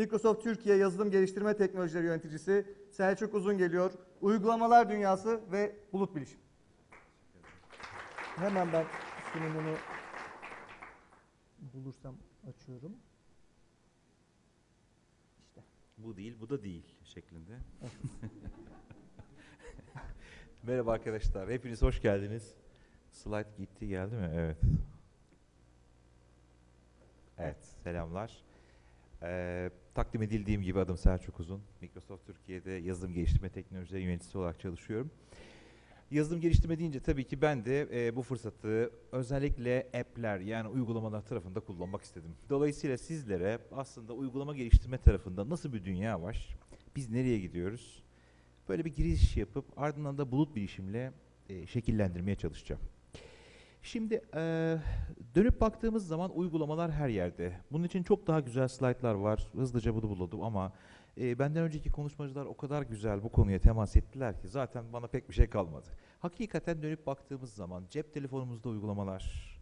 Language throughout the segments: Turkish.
Microsoft Türkiye Yazılım Geliştirme Teknolojileri Yöneticisi Selçuk Uzun geliyor. Uygulamalar Dünyası ve Bulut Bilişim. Hemen ben sunumunu bulursam açıyorum. İşte. Bu değil, bu da değil şeklinde. Merhaba arkadaşlar, hepiniz hoş geldiniz. Slide gitti, geldi mi? Evet. Evet, selamlar. Ee, takdim edildiğim gibi adım Selçuk Uzun. Microsoft Türkiye'de yazılım geliştirme teknolojileri yöneticisi olarak çalışıyorum. Yazılım geliştirme deyince tabii ki ben de e, bu fırsatı özellikle app'ler yani uygulamalar tarafında kullanmak istedim. Dolayısıyla sizlere aslında uygulama geliştirme tarafında nasıl bir dünya var, biz nereye gidiyoruz, böyle bir giriş yapıp ardından da bulut bilişimle e, şekillendirmeye çalışacağım. Şimdi e, dönüp baktığımız zaman uygulamalar her yerde. Bunun için çok daha güzel slaytlar var. Hızlıca bunu buldum ama e, benden önceki konuşmacılar o kadar güzel bu konuya temas ettiler ki zaten bana pek bir şey kalmadı. Hakikaten dönüp baktığımız zaman cep telefonumuzda uygulamalar,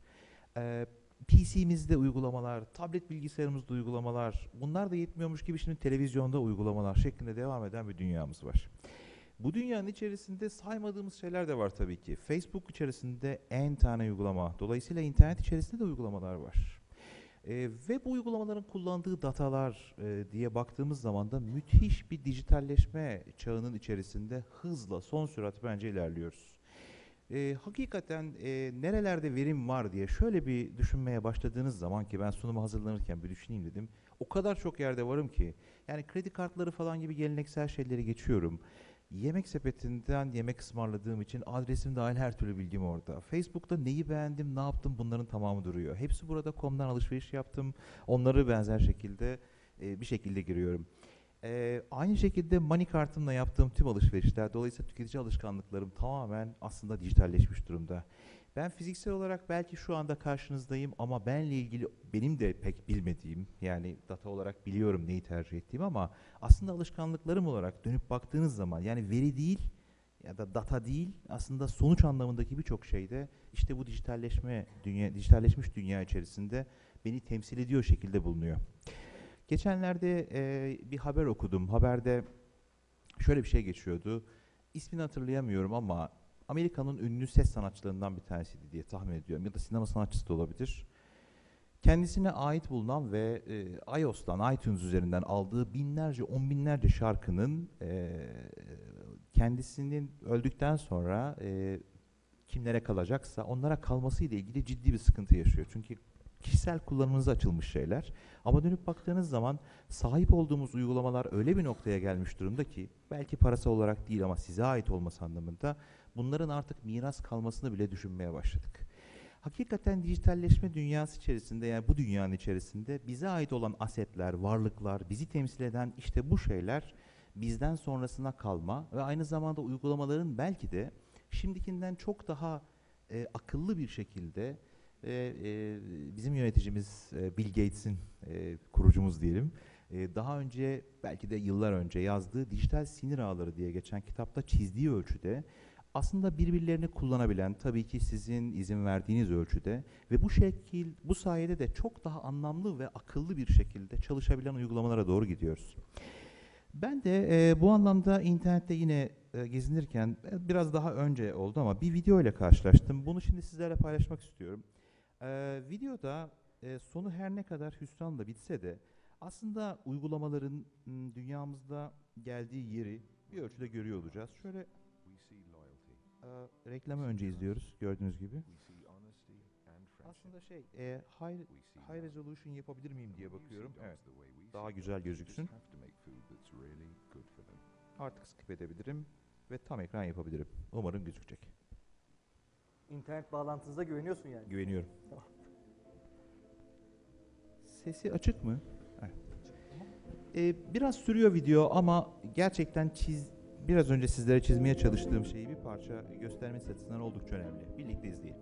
e, PC'mizde uygulamalar, tablet bilgisayarımızda uygulamalar, bunlar da yetmiyormuş gibi şimdi televizyonda uygulamalar şeklinde devam eden bir dünyamız var. Bu dünyanın içerisinde saymadığımız şeyler de var tabii ki. Facebook içerisinde en tane uygulama. Dolayısıyla internet içerisinde de uygulamalar var. Ee, ve bu uygulamaların kullandığı datalar e, diye baktığımız zaman da müthiş bir dijitalleşme çağının içerisinde hızla, son sürat bence ilerliyoruz. Ee, hakikaten e, nerelerde verim var diye şöyle bir düşünmeye başladığınız zaman ki ben sunumu hazırlanırken bir düşüneyim dedim. O kadar çok yerde varım ki yani kredi kartları falan gibi geleneksel şeyleri geçiyorum. Yemek sepetinden yemek ısmarladığım için adresim dahil her türlü bilgim orada. Facebook'ta neyi beğendim, ne yaptım bunların tamamı duruyor. Hepsi burada com'dan alışveriş yaptım. Onları benzer şekilde e, bir şekilde giriyorum. E, aynı şekilde money kartımla yaptığım tüm alışverişler, dolayısıyla tüketici alışkanlıklarım tamamen aslında dijitalleşmiş durumda. Ben fiziksel olarak belki şu anda karşınızdayım ama benle ilgili benim de pek bilmediğim yani data olarak biliyorum neyi tercih ettiğimi ama aslında alışkanlıklarım olarak dönüp baktığınız zaman yani veri değil ya da data değil aslında sonuç anlamındaki birçok şeyde işte bu dijitalleşme dünya dijitalleşmiş dünya içerisinde beni temsil ediyor şekilde bulunuyor. Geçenlerde e, bir haber okudum. Haberde şöyle bir şey geçiyordu. İsmini hatırlayamıyorum ama Amerika'nın ünlü ses sanatçılarından bir tanesiydi diye tahmin ediyorum ya da sinema sanatçısı da olabilir. Kendisine ait bulunan ve e, iOS'tan, iTunes üzerinden aldığı binlerce, on binlerce şarkının e, kendisinin öldükten sonra e, kimlere kalacaksa onlara kalması ile ilgili ciddi bir sıkıntı yaşıyor. Çünkü kişisel kullanımınıza açılmış şeyler. Ama dönüp baktığınız zaman sahip olduğumuz uygulamalar öyle bir noktaya gelmiş durumda ki belki parasal olarak değil ama size ait olması anlamında bunların artık miras kalmasını bile düşünmeye başladık. Hakikaten dijitalleşme dünyası içerisinde yani bu dünyanın içerisinde bize ait olan asetler, varlıklar, bizi temsil eden işte bu şeyler bizden sonrasına kalma ve aynı zamanda uygulamaların belki de şimdikinden çok daha e, akıllı bir şekilde e, e, bizim yöneticimiz e, Bill Gates'in e, kurucumuz diyelim e, daha önce belki de yıllar önce yazdığı dijital sinir ağları diye geçen kitapta çizdiği ölçüde aslında birbirlerini kullanabilen tabii ki sizin izin verdiğiniz ölçüde ve bu şekil bu sayede de çok daha anlamlı ve akıllı bir şekilde çalışabilen uygulamalara doğru gidiyoruz. Ben de e, bu anlamda internette yine e, gezinirken e, biraz daha önce oldu ama bir video ile karşılaştım. Bunu şimdi sizlerle paylaşmak istiyorum. E, videoda e, sonu her ne kadar hüsranla bitse de aslında uygulamaların dünyamızda geldiği yeri bir ölçüde görüyor olacağız. Şöyle e, reklamı önce izliyoruz gördüğünüz gibi. Aslında şey, e, high, high resolution yapabilir miyim diye bakıyorum. Evet, daha güzel gözüksün. Artık skip edebilirim ve tam ekran yapabilirim. Umarım gözükecek. İnternet bağlantınıza güveniyorsun yani. Güveniyorum. Sesi açık mı? Evet. Ee, biraz sürüyor video ama gerçekten çiz biraz önce sizlere çizmeye çalıştığım şeyi bir parça göstermesi açısından oldukça önemli. Birlikte izleyelim.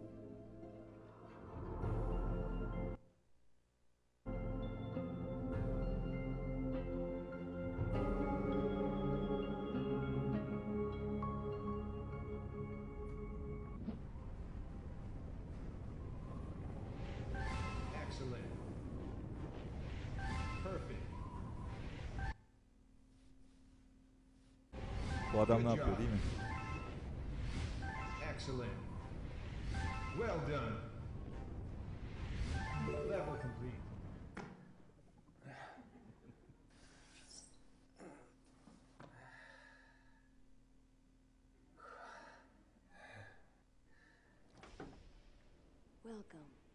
Bu adam ne yapıyor değil mi? Excellent. Well done. Level complete. Welcome.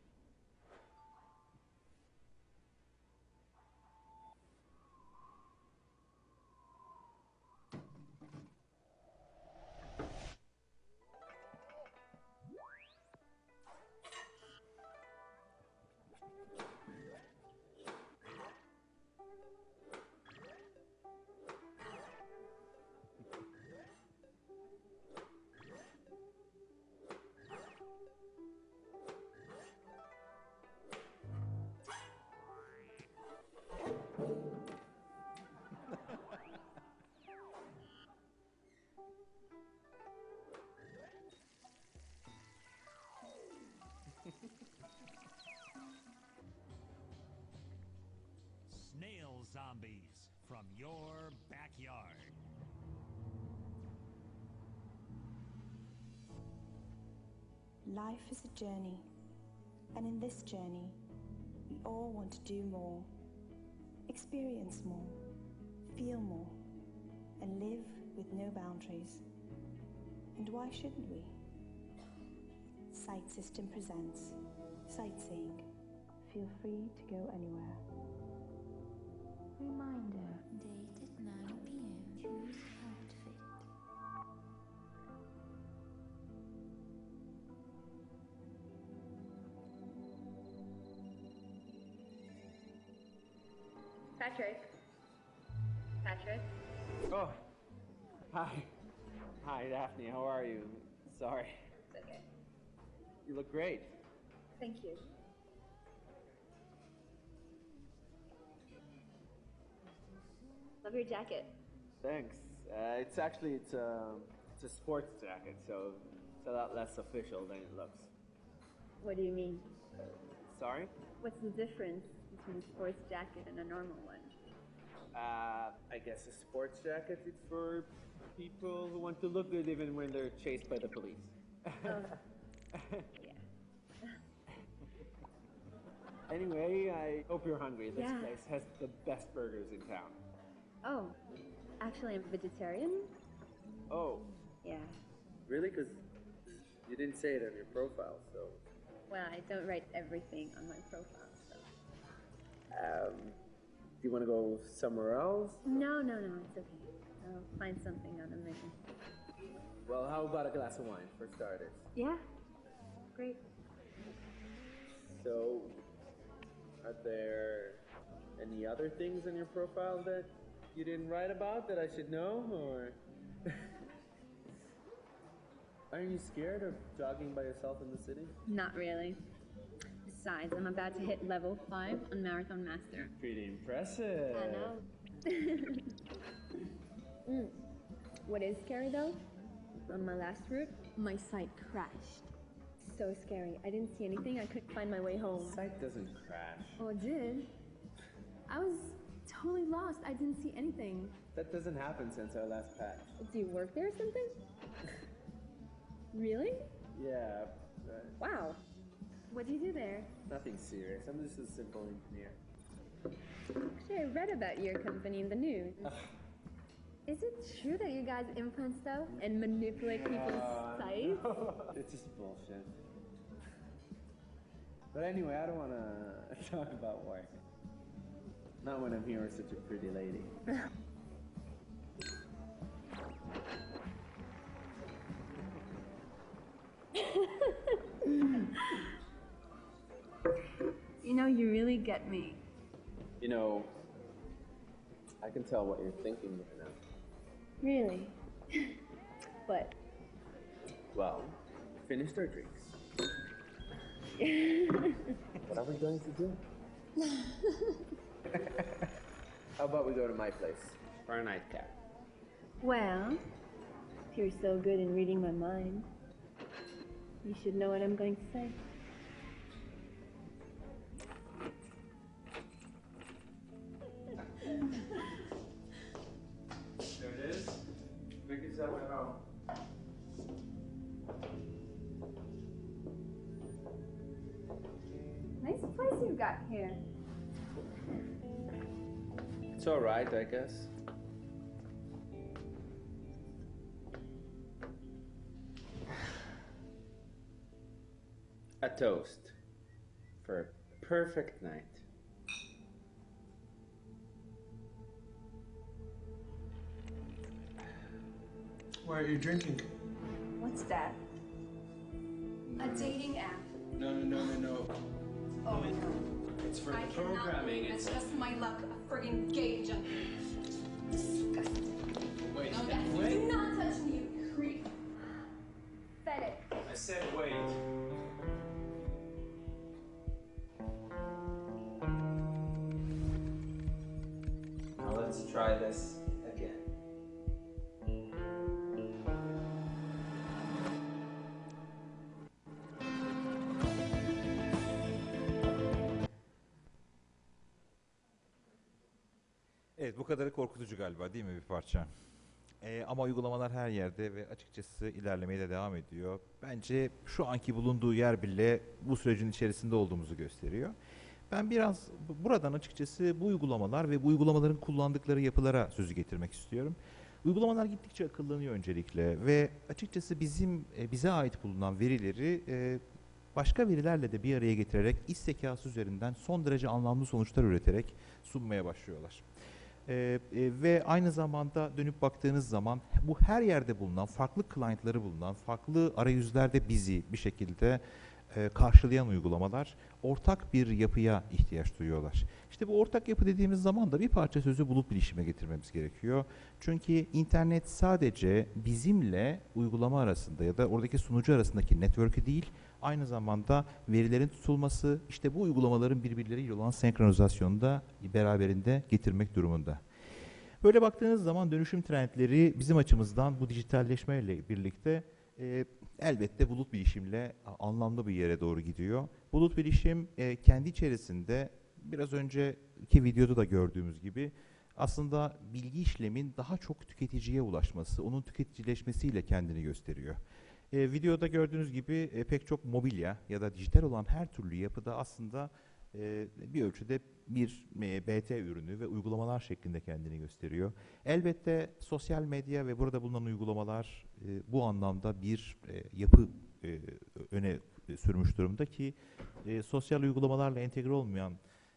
Snail zombies from your backyard. Life is a journey, and in this journey, we all want to do more, experience more, feel more, and live with no boundaries. And why shouldn't we? Sight System presents Sightseeing. Feel free to go anywhere. Reminder Patrick. Patrick. Oh, hi. Hi, Daphne. How are you? Sorry. It's okay. You look great. Thank you. Love your jacket. Thanks. Uh, it's actually it's a it's a sports jacket, so it's a lot less official than it looks. What do you mean? Sorry. What's the difference between a sports jacket and a normal one? Uh, I guess a sports jacket is for people who want to look good even when they're chased by the police. Yeah. Anyway, I hope you're hungry. This Yeah. place has the best burgers in town. Oh, actually, I'm vegetarian. Oh, Yeah. really? Because you didn't say it on your profile, so. Well, I don't write everything on my profile. Um, do you want to go somewhere else? No, no, no, it's okay. I'll find something on the menu. Well, how about a glass of wine for starters? Yeah. Great. So, are there any other things in your profile that you didn't write about that I should know, or are you scared of jogging by yourself in the city? Not really. Besides, I'm about to hit level 5 on Marathon Master. Pretty impressive. I know. Mm. What is scary though? On my last route, my site crashed. So scary. I didn't see anything. I couldn't find my way home. Site doesn't crash. Oh, it did. I was totally lost. I didn't see anything. That doesn't happen since our last patch. Do you work there or something? really? Yeah, but Wow. What do you do there? nothing serious. I'm just a simple engineer. Actually, I read about your company in the news. Is it true that you guys imprint stuff and manipulate people's Uh, sites? it's just bullshit. But anyway, I don't want to talk about work. Not when I'm here with such a pretty lady. You know, you really get me. You know, I can tell what you're thinking right now. Really. but Well, finished our drinks. what are we going to do? How about we go to my place for a nightcap? well, if you're so good in reading my mind, you should know what I'm going to say. There it is. Biggest that way home. Um, nice place you've got here. It's all right, I guess. A toast for a perfect night. Why are you drinking? What's that? A dating app. No, no, no, no, no. Oh no. It's for I the cannot programming. It's it's just my luck. A friggin' gay junkie. Evet bu kadarı korkutucu galiba değil mi bir parça? Ee, ama uygulamalar her yerde ve açıkçası ilerlemeye de devam ediyor. Bence şu anki bulunduğu yer bile bu sürecin içerisinde olduğumuzu gösteriyor. Ben biraz bu- buradan açıkçası bu uygulamalar ve bu uygulamaların kullandıkları yapılara sözü getirmek istiyorum. Uygulamalar gittikçe akıllanıyor öncelikle ve açıkçası bizim e, bize ait bulunan verileri e, başka verilerle de bir araya getirerek iş zekası üzerinden son derece anlamlı sonuçlar üreterek sunmaya başlıyorlar. Ee, e, ve aynı zamanda dönüp baktığınız zaman bu her yerde bulunan, farklı client'ları bulunan, farklı arayüzlerde bizi bir şekilde e, karşılayan uygulamalar ortak bir yapıya ihtiyaç duyuyorlar. İşte bu ortak yapı dediğimiz zaman da bir parça sözü bulut bilişime getirmemiz gerekiyor. Çünkü internet sadece bizimle uygulama arasında ya da oradaki sunucu arasındaki network'ü değil, aynı zamanda verilerin tutulması, işte bu uygulamaların birbirleriyle olan senkronizasyonu da beraberinde getirmek durumunda. Böyle baktığınız zaman dönüşüm trendleri bizim açımızdan bu dijitalleşmeyle birlikte e, elbette bulut bilişimle anlamlı bir yere doğru gidiyor. Bulut bilişim e, kendi içerisinde biraz önceki videoda da gördüğümüz gibi aslında bilgi işlemin daha çok tüketiciye ulaşması, onun tüketicileşmesiyle kendini gösteriyor. E, videoda gördüğünüz gibi e, pek çok mobilya ya da dijital olan her türlü yapıda aslında e, bir ölçüde bir e, BT ürünü ve uygulamalar şeklinde kendini gösteriyor. Elbette sosyal medya ve burada bulunan uygulamalar e, bu anlamda bir e, yapı e, öne sürmüş durumda ki e, sosyal uygulamalarla entegre olmayan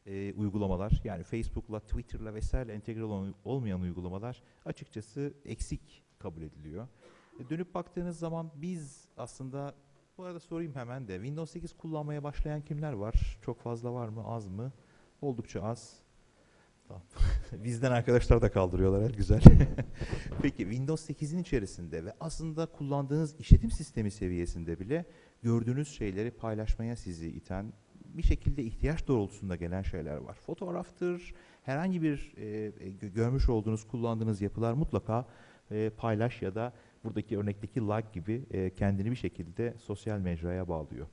e, uygulamalar yani Facebook'la, Twitter'la vesaire entegre olmayan uygulamalar açıkçası eksik kabul ediliyor. E, dönüp baktığınız zaman biz aslında bu arada sorayım hemen de Windows 8 kullanmaya başlayan kimler var? Çok fazla var mı? Az mı? Oldukça az. Tamam. Bizden arkadaşlar da kaldırıyorlar. her Güzel. Peki Windows 8'in içerisinde ve aslında kullandığınız işletim sistemi seviyesinde bile gördüğünüz şeyleri paylaşmaya sizi iten bir şekilde ihtiyaç doğrultusunda gelen şeyler var. Fotoğraftır, herhangi bir e, e, gö- görmüş olduğunuz, kullandığınız yapılar mutlaka e, paylaş ya da buradaki örnekteki like gibi e, kendini bir şekilde sosyal mecraya bağlıyor.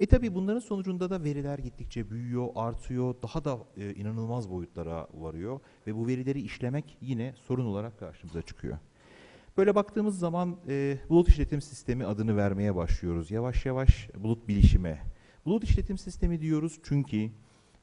E tabi bunların sonucunda da veriler gittikçe büyüyor, artıyor, daha da e, inanılmaz boyutlara varıyor ve bu verileri işlemek yine sorun olarak karşımıza çıkıyor. Böyle baktığımız zaman e, bulut işletim sistemi adını vermeye başlıyoruz. Yavaş yavaş bulut bilişime. Bulut işletim sistemi diyoruz çünkü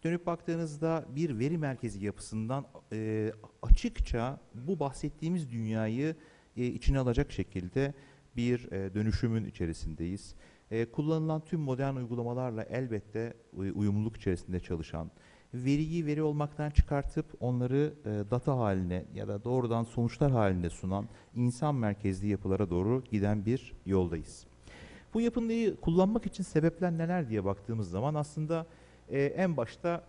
dönüp baktığınızda bir veri merkezi yapısından e, açıkça bu bahsettiğimiz dünyayı e, içine alacak şekilde bir e, dönüşümün içerisindeyiz. E, kullanılan tüm modern uygulamalarla elbette uy- uyumluluk içerisinde çalışan, veriyi veri olmaktan çıkartıp onları e, data haline ya da doğrudan sonuçlar halinde sunan insan merkezli yapılara doğru giden bir yoldayız. Bu yapıyı kullanmak için sebepler neler diye baktığımız zaman aslında e, en başta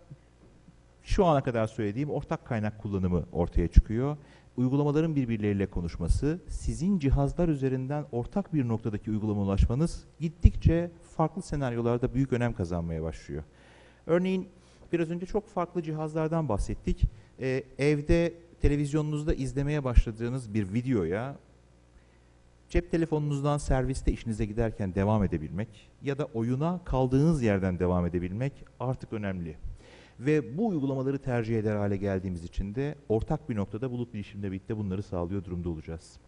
şu ana kadar söylediğim ortak kaynak kullanımı ortaya çıkıyor. Uygulamaların birbirleriyle konuşması, sizin cihazlar üzerinden ortak bir noktadaki uygulama ulaşmanız gittikçe farklı senaryolarda büyük önem kazanmaya başlıyor. Örneğin biraz önce çok farklı cihazlardan bahsettik. Ee, evde televizyonunuzda izlemeye başladığınız bir videoya cep telefonunuzdan serviste işinize giderken devam edebilmek ya da oyuna kaldığınız yerden devam edebilmek artık önemli. Ve bu uygulamaları tercih eder hale geldiğimiz için de ortak bir noktada bulut bilişimle birlikte bunları sağlıyor durumda olacağız.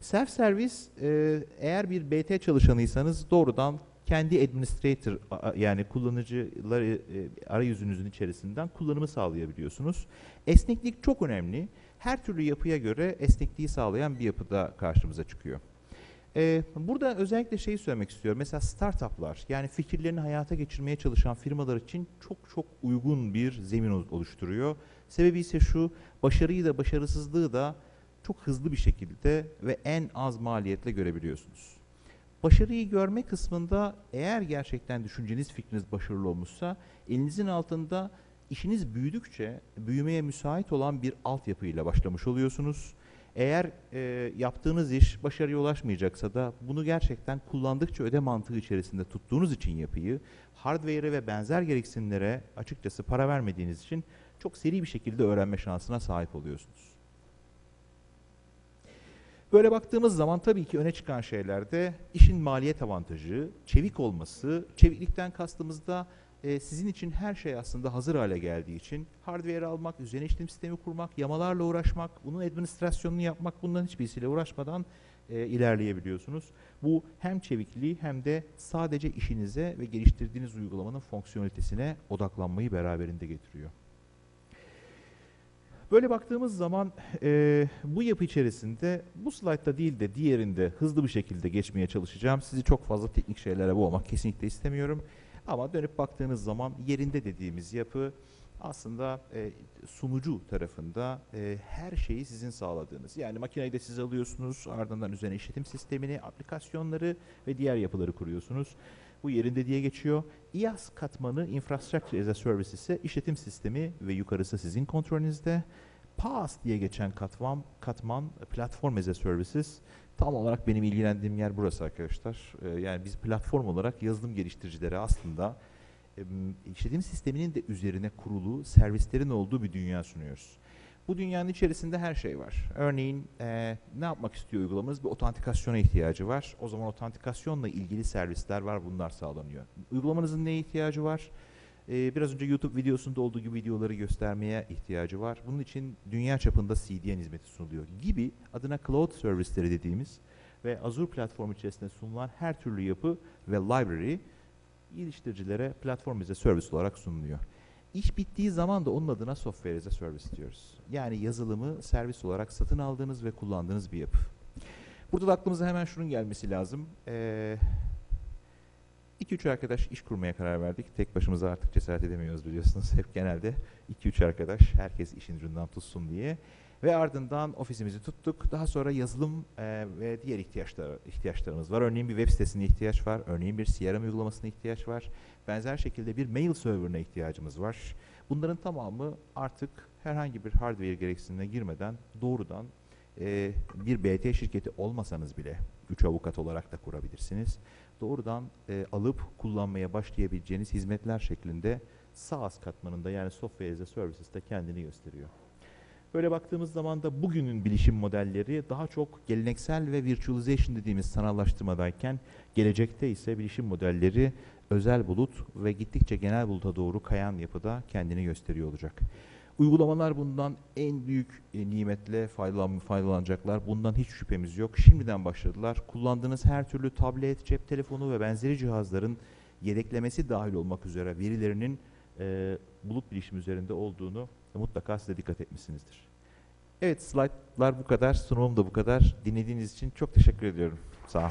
Self servis e, eğer bir BT çalışanıysanız doğrudan kendi administrator yani kullanıcıları e, arayüzünüzün içerisinden kullanımı sağlayabiliyorsunuz. Esneklik çok önemli. Her türlü yapıya göre esnekliği sağlayan bir yapıda karşımıza çıkıyor. Ee, burada özellikle şeyi söylemek istiyorum. Mesela startuplar yani fikirlerini hayata geçirmeye çalışan firmalar için çok çok uygun bir zemin ol- oluşturuyor. Sebebi ise şu, başarıyı da başarısızlığı da çok hızlı bir şekilde ve en az maliyetle görebiliyorsunuz. Başarıyı görme kısmında eğer gerçekten düşünceniz fikriniz başarılı olmuşsa elinizin altında işiniz büyüdükçe büyümeye müsait olan bir altyapıyla başlamış oluyorsunuz. Eğer e, yaptığınız iş başarıya ulaşmayacaksa da bunu gerçekten kullandıkça öde mantığı içerisinde tuttuğunuz için yapıyı, hardware'e ve benzer gereksinimlere açıkçası para vermediğiniz için çok seri bir şekilde öğrenme şansına sahip oluyorsunuz. Böyle baktığımız zaman tabii ki öne çıkan şeyler de işin maliyet avantajı, çevik olması, çeviklikten kastımızda e, sizin için her şey aslında hazır hale geldiği için hardware almak, üzerine işletim sistemi kurmak, yamalarla uğraşmak, bunun administrasyonunu yapmak bunların hiçbirisiyle uğraşmadan e, ilerleyebiliyorsunuz. Bu hem çevikliği hem de sadece işinize ve geliştirdiğiniz uygulamanın fonksiyonelitesine odaklanmayı beraberinde getiriyor. Böyle baktığımız zaman e, bu yapı içerisinde bu slaytta değil de diğerinde hızlı bir şekilde geçmeye çalışacağım. Sizi çok fazla teknik şeylere boğmak kesinlikle istemiyorum. Ama dönüp baktığınız zaman yerinde dediğimiz yapı aslında e, sunucu tarafında e, her şeyi sizin sağladığınız. Yani makineyi de siz alıyorsunuz, ardından üzerine işletim sistemini, aplikasyonları ve diğer yapıları kuruyorsunuz. Bu yerinde diye geçiyor. IaaS katmanı Infrastructure as a Service ise işletim sistemi ve yukarısı sizin kontrolünüzde. PaaS diye geçen katman, katman Platform as a Services tam olarak benim ilgilendiğim yer burası arkadaşlar. Ee, yani biz platform olarak yazılım geliştiricilere aslında em, işletim sisteminin de üzerine kurulu servislerin olduğu bir dünya sunuyoruz. Bu dünyanın içerisinde her şey var. Örneğin ne yapmak istiyor uygulamamız? Bir otantikasyona ihtiyacı var. O zaman otantikasyonla ilgili servisler var. Bunlar sağlanıyor. Uygulamanızın neye ihtiyacı var? Eee, biraz önce YouTube videosunda olduğu gibi videoları göstermeye ihtiyacı var. Bunun için dünya çapında CDN hizmeti sunuluyor gibi adına cloud servisleri dediğimiz ve Azure platformu içerisinde sunulan her türlü yapı ve library geliştiricilere platform a service olarak sunuluyor. İş bittiği zaman da onun adına software as a service diyoruz. Yani yazılımı servis olarak satın aldığınız ve kullandığınız bir yapı. Burada da aklımıza hemen şunun gelmesi lazım. Ee, 2-3 arkadaş iş kurmaya karar verdik. Tek başımıza artık cesaret edemiyoruz biliyorsunuz. Hep genelde 2-3 arkadaş herkes işin ucundan tutsun diye. Ve ardından ofisimizi tuttuk. Daha sonra yazılım e, ve diğer ihtiyaçlar, ihtiyaçlarımız var. Örneğin bir web sitesine ihtiyaç var. Örneğin bir CRM uygulamasına ihtiyaç var. Benzer şekilde bir mail serverına ihtiyacımız var. Bunların tamamı artık herhangi bir hardware gereksinimine girmeden doğrudan e, bir BT şirketi olmasanız bile 3 avukat olarak da kurabilirsiniz. Doğrudan e, alıp kullanmaya başlayabileceğiniz hizmetler şeklinde SaaS katmanında yani Software as a Services de kendini gösteriyor. Böyle baktığımız zaman da bugünün bilişim modelleri daha çok geleneksel ve virtualization dediğimiz sanallaştırmadayken gelecekte ise bilişim modelleri özel bulut ve gittikçe genel buluta doğru kayan yapıda kendini gösteriyor olacak. Uygulamalar bundan en büyük e, nimetle faydalan, faydalanacaklar. Bundan hiç şüphemiz yok. Şimdiden başladılar. Kullandığınız her türlü tablet, cep telefonu ve benzeri cihazların yedeklemesi dahil olmak üzere verilerinin e, bulut bilişim üzerinde olduğunu mutlaka size dikkat etmişsinizdir. Evet, slaytlar bu kadar, sunumum da bu kadar. Dinlediğiniz için çok teşekkür ediyorum. Sağ olun.